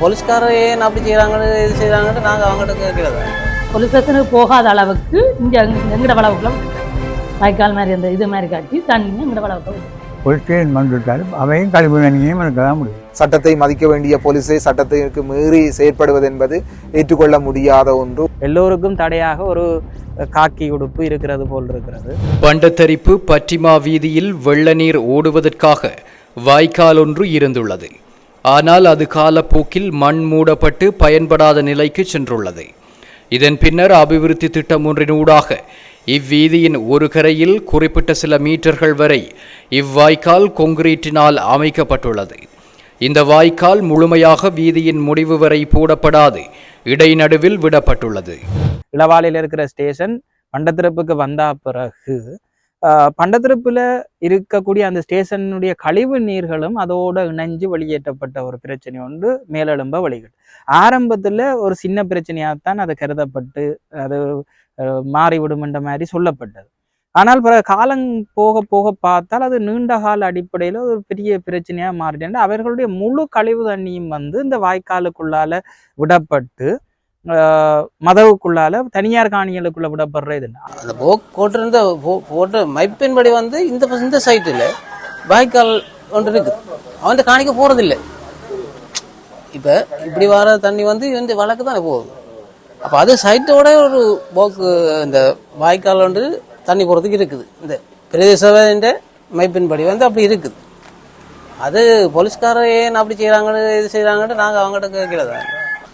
போலீஸ்காரர் ஏன் அப்படி செய்கிறாங்கன்னு இது செய்கிறாங்கன்னு நாங்கள் அவங்ககிட்ட கேட்கறது? போலீஸ் ஸ்டேஷனுக்கு போகாத அளவுக்கு இங்கே எங்கட வளவுக்குள்ள வாய்க்கால் மாதிரி அந்த இது மாதிரி காட்டி தண்ணி எங்கட வளவுக்குள்ள விட்டு. பொலிஸ்டேஷன் வந்துவிட்டாலும் அவையும் கழிவு எனக்கு தான் முடியும். சட்டத்தை மதிக்க வேண்டிய போலீஸை சட்டத்திற்கு மீறி செயற்படுவது என்பது ஏற்றுக்கொள்ள முடியாத ஒன்று. எல்லோருக்கும் தடையாக ஒரு காக்கி உடுப்பு இருக்கிறது போல் இருக்கிறது. பண்டத்தரிப்பு பற்றிமா வீதியில் வெள்ள நீர் ஓடுவதற்காக வாய்க்கால் ஒன்று இருந்துள்ளது. ஆனால் அது காலப்போக்கில் மண் மூடப்பட்டு பயன்படாத நிலைக்கு சென்றுள்ளது. இதன் பின்னர் அபிவிருத்தி திட்டம் ஒன்றினூடாக இவ்வீதியின் ஒரு கரையில் குறிப்பிட்ட சில மீட்டர்கள் வரை இவ்வாய்க்கால் கொங்கிரீட்டினால் அமைக்கப்பட்டுள்ளது. இந்த வாய்க்கால் முழுமையாக வீதியின் முடிவு வரை போடப்படாது இடைநடுவில் விடப்பட்டுள்ளது. இளவாலையில் இருக்கிற ஸ்டேஷன் மண்டத்திறப்புக்கு வந்த பிறகு பண்டத்திருப்பில் இருக்கக்கூடிய அந்த ஸ்டேஷனுடைய கழிவு நீர்களும் அதோட இணைஞ்சு வெளியேற்றப்பட்ட ஒரு பிரச்சனை ஒன்று மேலெழும்ப வழிகள். ஆரம்பத்துல ஒரு சின்ன பிரச்சனையாகத்தான் அது கருதப்பட்டு அது மாறிவிடும் என்ற மாதிரி சொல்லப்பட்டது. ஆனால் பிற காலம் போக போக பார்த்தால் அது நீண்ட கால அடிப்படையில் ஒரு பெரிய பிரச்சனையாக மாறிட்டு அவர்களுடைய முழு கழிவு தண்ணியும் வந்து இந்த வாய்க்காலுக்குள்ளால விடப்பட்டு மதவுக்குள்ளால தனியார் காணிகளுக்குள்ள விடப்படுற இது அந்த போட்டிருந்த போட்டு மைப்பின்படி வந்து இந்த இந்த சைட்டில் வாய்க்கால் ஒன்று இருக்கு அவன் காணிக்க போறதில்லை. இப்போ இப்படி வர தண்ணி வந்து இந்த வழக்கு தானே போகுது. அப்போ அது சைட்டோட ஒரு போக்கு இந்த வாய்க்கால் வந்து தண்ணி போகிறதுக்கு இருக்குது. இந்த பிரதேச மைப்பின்படி வந்து அப்படி இருக்குது. அது போலீஸ்காரர் ஏன் அப்படி செய்கிறாங்கன்னு இது செய்கிறாங்கன்னு நாங்கள் அவங்ககிட்ட கேட்கல தான்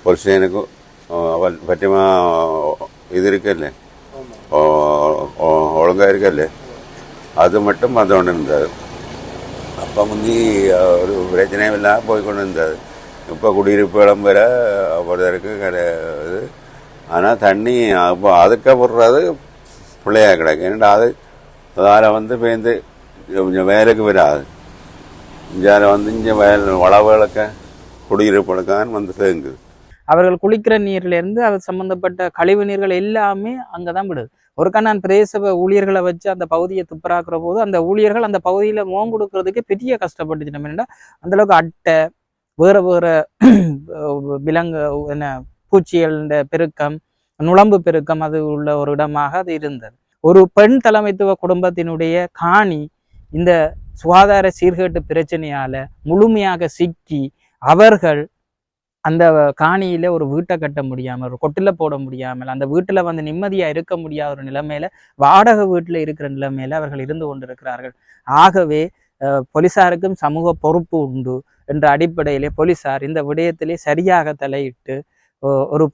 போலீஸ் எனக்கு പറ്റുമ ഇത് ഇരിക്കല്ലേ ஒழுங்கா இருக்கல்ல அது மட்டும் வந்து கொண்டு இருந்தது அப்போ முந்தி அஹ், ஒரு பிரச்சனையும் இல்லாமல் போய் கொண்டு இருந்தது இப்போ குடியிருப்புகளும் வர ஒருத்தருக்கு கிடை இது ஆனால் தண்ணி அப்போ அதுக்க போடுறது பிள்ளையா கிடக்கு ஏன்னா அது அதால் வந்து பேருந்து கொஞ்சம் வேலைக்கு வராது இங்கே வந்து இங்கே வயல் வளவுகளுக்க குடியிருப்புகளுக்கான வந்து தேங்குது அவர்கள் குளிக்கிற நீர்லேருந்து அது சம்மந்தப்பட்ட கழிவு நீர்கள் எல்லாமே அங்கே தான் விடுது. ஒருக்கா நான் பிரதேச ஊழியர்களை வச்சு அந்த பகுதியை துப்புராக்குற போது அந்த ஊழியர்கள் அந்த பகுதியில் முகம் கொடுக்கறதுக்கு பெரிய கஷ்டப்பட்டுச்சு. நம்ம என்னென்னா அந்தளவுக்கு அட்டை வேறு வேறு விலங்கு என்ன பூச்சிகள் பெருக்கம் நுழம்பு பெருக்கம் அது உள்ள ஒரு இடமாக அது இருந்தது. ஒரு பெண் தலைமைத்துவ குடும்பத்தினுடைய காணி இந்த சுகாதார சீர்கேட்டு பிரச்சனையால முழுமையாக சிக்கி அவர்கள் அந்த காணியில ஒரு வீட்டை கட்ட முடியாமல் ஒரு கொட்டில போட முடியாமல் அந்த வீட்டில் வந்து நிம்மதியா இருக்க முடியாத ஒரு நிலைமையில வாடகை வீட்டில் இருக்கிற நிலைமையில அவர்கள் இருந்து கொண்டிருக்கிறார்கள். ஆகவே போலீசாருக்கும் சமூக பொறுப்பு உண்டு என்ற அடிப்படையிலே போலீசார் இந்த விடயத்திலே சரியாக தலையிட்டு ஒரு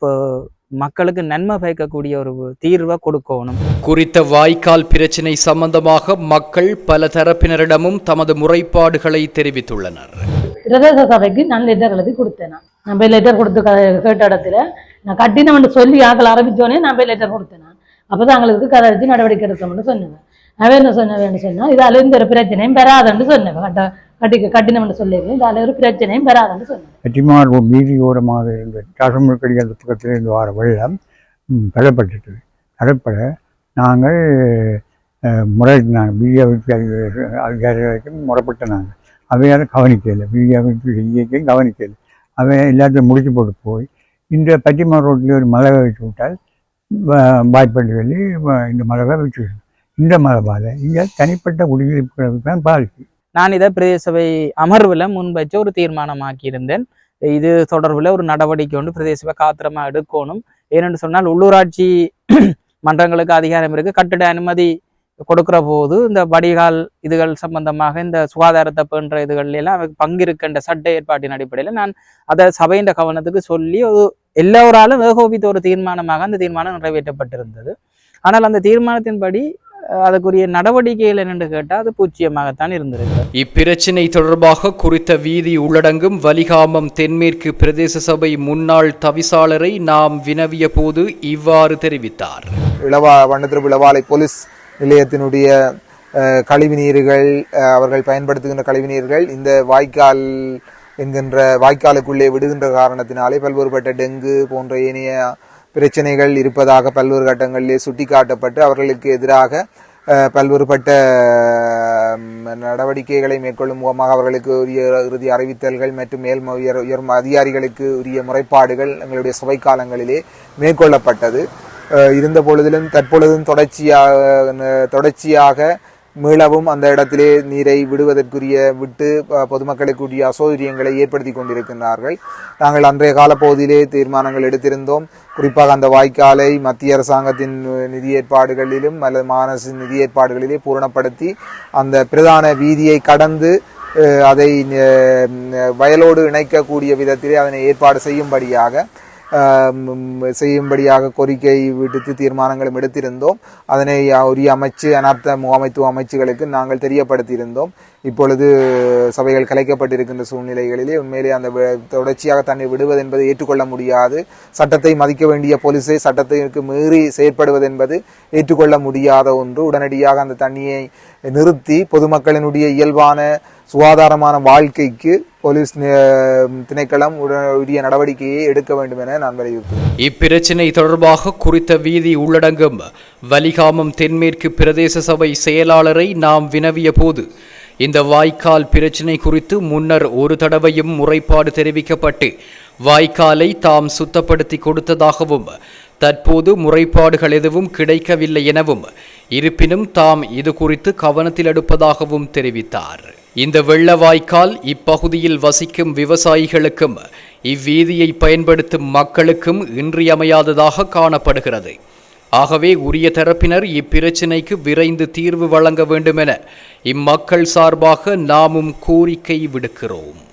மக்களுக்கு நன்மை பயக்கக்கூடிய ஒரு தீர்வை கொடுக்கணும். குறித்த வாய்க்கால் பிரச்சினை சம்பந்தமாக மக்கள் பல தரப்பினரிடமும் தமது முறைப்பாடுகளை தெரிவித்துள்ளனர். பிரதேச சபைக்கு நான் லெட்டர் எழுதி கொடுத்தேன் நான். போய் லெட்டர் கொடுத்து க- கேட்ட இடத்துல நான் கட்டினவன் சொல்லி ஆக்கள் ஆரம்பித்தோடனே நான் போய் லெட்டர் கொடுத்தேன் நான். அப்பதான் எங்களுக்கு கதை வச்சு நடவடிக்கை எடுக்கணும்னு சொன்னேன் அவன் என்ன சொன்னேன் சொன்னால் இதால எந்த ஒரு பிரச்சனையும் பெறாதுன்னு சொன்னேன் கட்ட கட்டி கட்டினவன் சொல்லிடுறேன் இதால ஒரு பிரச்சனையும் பெறாதுன்னு சொன்னேன். வெற்றிமார் வீதியோரமாக இருந்த ராசமுழுக்கடி அந்த பக்கத்தில் இருந்து வர வெள்ளம் ம், நாங்கள் முறை நாங்கள் அஹ், அதிகாரி வரைக்கும் அதிகாரிகளுக்கும் முறைப்பட்ட நாங்கள். அவையாரும் கவனிக்கலை. பிஜேபி இயக்கம் கவனிக்கலை. அவன் எல்லாத்தையும் முடிச்சு போட்டு போய் இந்த பட்டிமா ரோட்டில் ஒரு மலவை வச்சு விட்டால் வாய்ப்பள்ளி சொல்லி இந்த மலவை வச்சு இந்த இந்த பாதை இங்கே தனிப்பட்ட குடியிருப்புகளுக்கு தான் நான் இதை பிரதேச சபை அமர்வுல முன்வச்சு ஒரு தீர்மானமாக்கியிருந்தேன். இது தொடர்பில் ஒரு நடவடிக்கை ஒன்று பிரதேச சபை காத்திரமா எடுக்கணும். ஏனென்று சொன்னால் உள்ளூராட்சி மன்றங்களுக்கு அதிகாரம் இருக்குது கட்டிட அனுமதி கொடுக்கிற போது இந்த வடிகால் இதுகள் சம்பந்தமாக இந்த சுகாதாரத்தை பேன்ற இதுகள்ல எல்லாம் அவருக்கு பங்கு இருக்கின்ற சட்ட ஏற்பாட்டின் அடிப்படையில் நான் அதை சபையின் கவனத்துக்கு சொல்லி ஒரு எல்லோராலும் ஏகோபித்த ஒரு தீர்மானமாக அந்த தீர்மானம் நிறைவேற்றப்பட்டிருந்தது. ஆனால் அந்த தீர்மானத்தின்படி அதுக்குரிய நடவடிக்கைகள் என்னென்று கேட்டால் அது பூச்சியமாகத்தான் இருந்திருக்கு இப்பிரச்சினை தொடர்பாக குறித்த வீதி உள்ளடங்கும் வலிகாமம் தென்மேற்கு பிரதேச சபை முன்னாள் தவிசாளரை நாம் வினவிய போது இவ்வாறு தெரிவித்தார். இளவா வண்ணத்திருப்பு இளவாலை போலீஸ் நிலையத்தினுடைய கழிவுநீர்கள் கழிவு நீர்கள் அவர்கள் பயன்படுத்துகின்ற கழிவு நீர்கள் இந்த வாய்க்கால் என்கின்ற வாய்க்காலுக்குள்ளே விடுகின்ற காரணத்தினாலே பல்வேறுபட்ட டெங்கு போன்ற ஏனைய பிரச்சனைகள் இருப்பதாக பல்வேறு கட்டங்களிலே சுட்டிக்காட்டப்பட்டு அவர்களுக்கு எதிராக பல்வேறுபட்ட நடவடிக்கைகளை மேற்கொள்ளும் முகமாக அவர்களுக்கு உரிய இறுதி அறிவித்தல்கள் மற்றும் மேல் உயர் உயர் அதிகாரிகளுக்கு உரிய முறைப்பாடுகள் எங்களுடைய சபை காலங்களிலே மேற்கொள்ளப்பட்டது. இருந்த பொழுதிலும் தற்பொழுதும் தொடர்ச்சியாக தொடர்ச்சியாக மீளவும் அந்த இடத்திலே நீரை விடுவதற்குரிய விட்டு பொதுமக்களுக்குரிய அசௌகரியங்களை ஏற்படுத்தி கொண்டிருக்கின்றார்கள். நாங்கள் அன்றைய காலப்பகுதியிலே தீர்மானங்கள் எடுத்திருந்தோம். குறிப்பாக அந்த வாய்க்காலை மத்திய அரசாங்கத்தின் நிதி ஏற்பாடுகளிலும் அல்லது மாநசு நிதி ஏற்பாடுகளிலே பூரணப்படுத்தி அந்த பிரதான வீதியை கடந்து அதை வயலோடு இணைக்கக்கூடிய விதத்திலே அதனை ஏற்பாடு செய்யும்படியாக செய்யும்படியாக கோரிக்கை விடுத்து தீர்மானங்களும் எடுத்திருந்தோம் அதனை உரிய அமைச்சு அனர்த்த முகாமைத்துவ அமைச்சுகளுக்கு நாங்கள் தெரியப்படுத்தியிருந்தோம் இப்பொழுது சபைகள் கலைக்கப்பட்டிருக்கின்ற சூழ்நிலைகளிலே உண்மையிலே அந்த தொடர்ச்சியாக தன்னை விடுவது என்பது ஏற்றுக்கொள்ள முடியாது சட்டத்தை மதிக்க வேண்டிய போலீஸை சட்டத்திற்கு மீறி செயற்படுவது என்பது ஏற்றுக்கொள்ள முடியாத ஒன்று உடனடியாக அந்த தண்ணியை நிறுத்தி பொதுமக்களினுடைய இயல்பான சுகாதாரமான வாழ்க்கைக்கு போலீஸ் திணைக்களம் உரிய நடவடிக்கையை எடுக்க வேண்டும் என நான் வலியுறுத்துகிறேன். இப்பிரச்சினை தொடர்பாக குறித்த வீதி உள்ளடங்கும் வலிகாமம் தென்மேற்கு பிரதேச சபை செயலாளரை நாம் வினவிய போது இந்த வாய்க்கால் பிரச்சினை குறித்து முன்னர் ஒரு தடவையும் முறைப்பாடு தெரிவிக்கப்பட்டு வாய்க்காலை தாம் சுத்தப்படுத்தி கொடுத்ததாகவும் தற்போது முறைப்பாடுகள் எதுவும் கிடைக்கவில்லை எனவும் இருப்பினும் தாம் இது குறித்து கவனத்தில் எடுப்பதாகவும் தெரிவித்தார். இந்த வெள்ள வாய்க்கால் இப்பகுதியில் வசிக்கும் விவசாயிகளுக்கும் இவ்வீதியை பயன்படுத்தும் மக்களுக்கும் இன்றியமையாததாக காணப்படுகிறது. ஆகவே உரிய தரப்பினர் இப்பிரச்சினைக்கு விரைந்து தீர்வு வழங்க வேண்டுமென இம்மக்கள் சார்பாக நாமும் கோரிக்கை விடுக்கிறோம்.